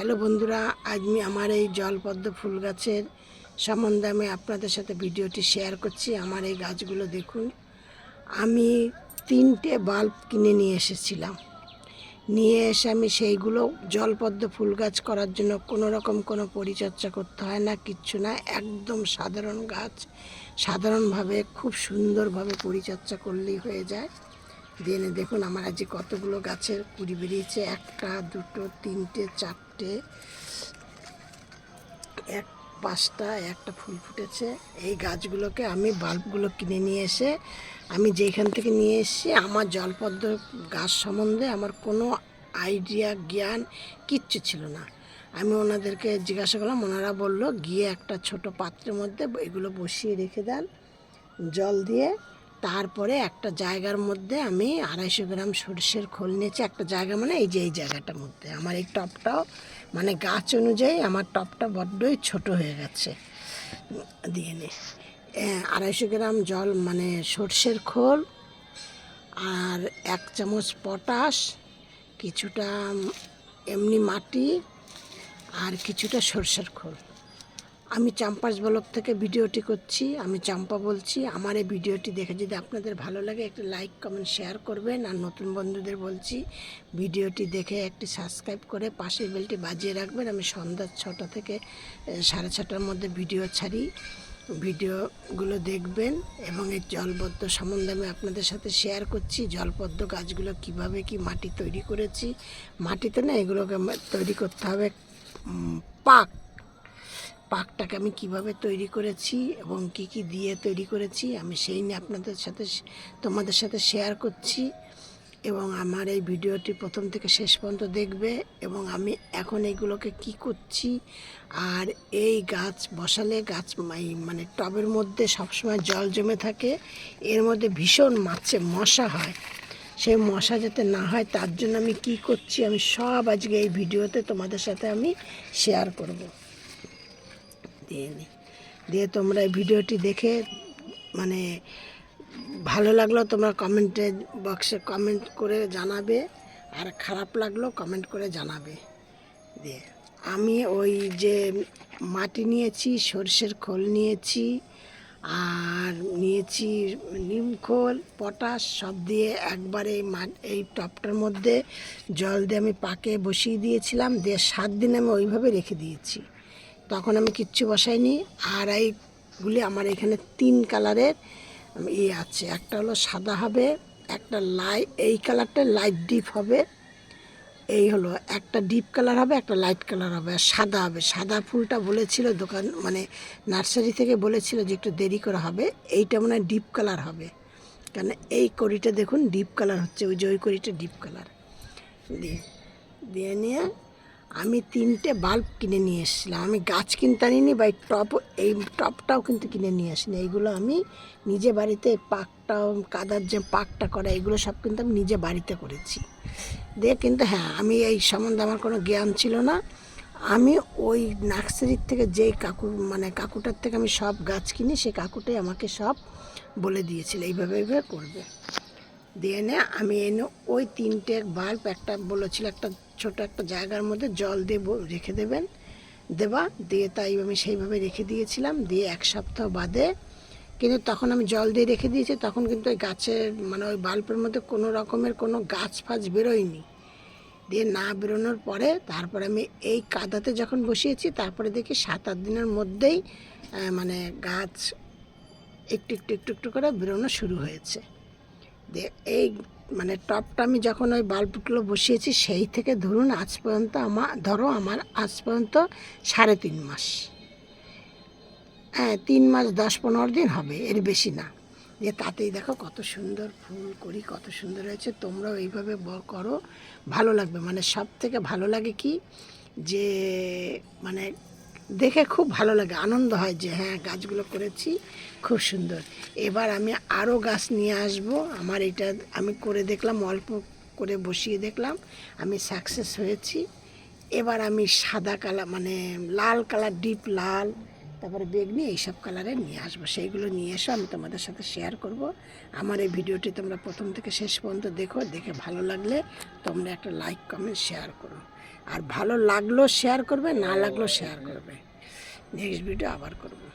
Hello বন্ধুরা, আজ আমি আমার এই জলপদ্ম ফুল গাছের সম্বন্ধে আমি আপনাদের সাথে ভিডিওটি শেয়ার করছি। আমার এই গাছগুলো দেখুন, আমি তিনটে বাল্ব কিনে নিয়ে এসেছিলাম। নিয়ে এসে আমি সেইগুলো জলপদ্ম ফুল গাছ করার জন্য কোনো রকম কোনো পরিচর্যা করতে হয় না, কিচ্ছু না, একদম সাধারণ গাছ। সাধারণভাবে, খুব সুন্দরভাবে পরিচর্যা করলেই হয়ে যায়। দিয়ে দেখুন, আমার আজকে কতগুলো গাছের কুড়ি বেরিয়েছে, একটা, দুটো, তিনটে, চারটে এক পাঁচটা, একটা ফুল ফুটেছে। এই গাছগুলোকে আমি বাল্বগুলো কিনে নিয়ে এসে, আমি যেখান থেকে নিয়ে এসেছি, আমার জলপদ্ম গাছ সম্বন্ধে আমার কোনো আইডিয়া, জ্ঞান কিচ্ছু ছিল না। আমি ওনাদেরকে জিজ্ঞাসা করলাম, ওনারা বলল, গিয়ে একটা ছোট পাত্রের মধ্যে এগুলো বসিয়ে রেখে দেন, জল দিয়ে তারপরে একটা জায়গার মধ্যে আমি আড়াইশো গ্রাম সরষের খোল নিয়েছি। একটা জায়গা মানে এই যে, এই জায়গাটার মধ্যে। আমার এই টপটাও মানে গাছ অনুযায়ী আমার টপটা বড্ডই ছোট হয়ে গেছে। দিয়ে নে। আড়াইশো গ্রাম জল মানে সর্ষের খোল আর এক চামচ পটাশ, কিছুটা এমনি মাটি আর কিছুটা সর্ষের খোল। আমি চাম্পাস ব্লক থেকে ভিডিওটি করছি, আমি চাম্পা বলছি। আমার এই ভিডিওটি দেখে যদি আপনাদের ভালো লাগে, একটি লাইক, কমেন্ট, শেয়ার করবেন। আর নতুন বন্ধুদের বলছি, ভিডিওটি দেখে একটি সাবস্ক্রাইব করে পাশের বেলটি বাজিয়ে রাখবেন। আমি সন্ধ্যা ছটা থেকে সাড়ে ছটার মধ্যে ভিডিও ছাড়ি, ভিডিওগুলো দেখবেন এবং এই জলপদ্ম সম্বন্ধে আমি আপনাদের সাথে শেয়ার করছি, জলপদ্ম গাছগুলো কীভাবে কি মাটি তৈরি করেছি। মাটিতে না এগুলোকে তৈরি করতে হবে পাক। পাকটাকে আমি কীভাবে তৈরি করেছি এবং কি কি দিয়ে তৈরি করেছি, আমি সেই নিয়ে আপনাদের সাথে তোমাদের সাথে শেয়ার করছি এবং আমার এই ভিডিওটি প্রথম থেকে শেষ পর্যন্ত দেখবে এবং আমি এখন এইগুলোকে কি করছি আর এই গাছ বসালে গাছ মানে টবের মধ্যে সবসময় জল জমে থাকে, এর মধ্যে ভীষণ মাছে মশা হয়। সেই মশা যাতে না হয় তার জন্য আমি কি করছি আমি সব আজকে এই ভিডিওতে তোমাদের সাথে আমি শেয়ার করব। দিয়ে নি দিয়ে তোমরা এই ভিডিওটি দেখে মানে ভালো লাগল তোমরা কমেন্টে বক্সে কমেন্ট করে জানাবে, আর খারাপ লাগল কমেন্ট করে জানাবে। দিয়ে আমি ওই যে মাটি নিয়েছি, সর্ষের খোল নিয়েছি, আর নিয়েছি নিম খোল, পটাশ, সব দিয়ে একবারে এই টপটার মধ্যে জল দিয়ে আমি পাকে বসিয়ে দিয়েছিলাম, দিয়ে সাত দিন আমি ওইভাবে রেখে দিয়েছি। তখন আমি কিচ্ছু বসাইনি। আর এইগুলি আমার এখানে তিন কালারের ইয়ে আছে। একটা হলো সাদা হবে, একটা লাই, এই কালারটা লাইট ডিপ হবে, এই হলো একটা ডিপ কালার হবে, একটা লাইট কালার হবে, আর সাদা হবে। সাদা ফুলটা বলেছিল দোকান মানে নার্সারি থেকে বলেছিল যে একটু দেরি করে হবে, এইটা মনে ডিপ কালার হবে। কারণ এই কড়িটা দেখুন ডিপ কালার হচ্ছে, ওই যে ওই কড়িটা ডিপ কালার। দিয়ে দিয়ে নিয়ে আমি তিনটে বাল্ব কিনে নিয়ে এসেছিলাম। আমি গাছ কিনতে আনিনি, বা টপ এই টপটাও কিন্তু কিনে নিয়ে আসিনি। এইগুলো আমি নিজে বাড়িতে পাকটাও কাদার যে পাকটা করা, এগুলো সব কিন্তু আমি নিজে বাড়িতে করেছি। দিয়ে কিন্তু হ্যাঁ আমি এই সম্বন্ধে আমার কোনো জ্ঞান ছিল না। আমি ওই নার্সারির থেকে যেই কাকু মানে কাকুটার থেকে আমি সব গাছ কিনি সেই কাকুটাই আমাকে সব বলে দিয়েছিল, এইভাবে এইভাবে করবে। দিয়ে এনে আমি এনে ওই তিনটে বাল্ব একটা বলেছিল, একটা ছোট একটা জায়গার মধ্যে জল দিয়ে রেখে দেবেন। দেবা, দিয়ে তাই আমি সেইভাবে রেখে দিয়েছিলাম। দিয়ে এক সপ্তাহ বাদে, কিন্তু তখন আমি জল দিয়ে রেখে দিয়েছি, তখন কিন্তু ওই গাছের মানে ওই বাল্বের মধ্যে কোনো রকমের কোনো গাছ ফাছ বেরোয়নি। দিয়ে না বেরোনোর পরে, তারপরে আমি এই কাদাতে যখন বসিয়েছি, তারপরে দেখি সাত আট দিনের মধ্যেই মানে গাছ একটু একটু একটু একটু করে বেরোনো শুরু হয়েছে। দিয়ে এই মানে টপটা আমি যখন ওই বাল্বগুলো বসিয়েছি, সেই থেকে ধরুন আজ পর্যন্ত আমার ধরো আমার আজ পর্যন্ত সাড়ে তিন মাস। হ্যাঁ তিন মাস, দশ, পনেরো দিন হবে, এর বেশি না। যে তাতেই দেখো কত সুন্দর ফুল করি, কত সুন্দর হয়েছে, তোমরাও এইভাবে করো, ভালো লাগবে। মানে সব থেকে ভালো লাগে কি? যে মানে দেখে খুব ভালো লাগে, আনন্দ হয় যে হ্যাঁ গাছগুলো করেছি, খুব সুন্দর। এবার আমি আরও গাছ নিয়ে আসব, আমার এটা আমি করে দেখলাম, অল্প করে বসিয়ে দেখলাম, আমি সাকসেস হয়েছি। এবার আমি সাদা কালার মানে লাল কালার ডিপ লাল, তারপরে বেগনি, এইসব কালারে নিয়ে আসব। সেইগুলো নিয়ে এসো, আমি তোমাদের সাথে শেয়ার করব। আমার এই ভিডিওটি তোমরা প্রথম থেকে শেষ পর্যন্ত দেখো, দেখে ভালো লাগলে তোমরা একটা লাইক কমেন্ট শেয়ার করো। আর ভালো লাগল শেয়ার করবে না লাগল শেয়ার করবে। নেক্সট ভিডিও আবার করব।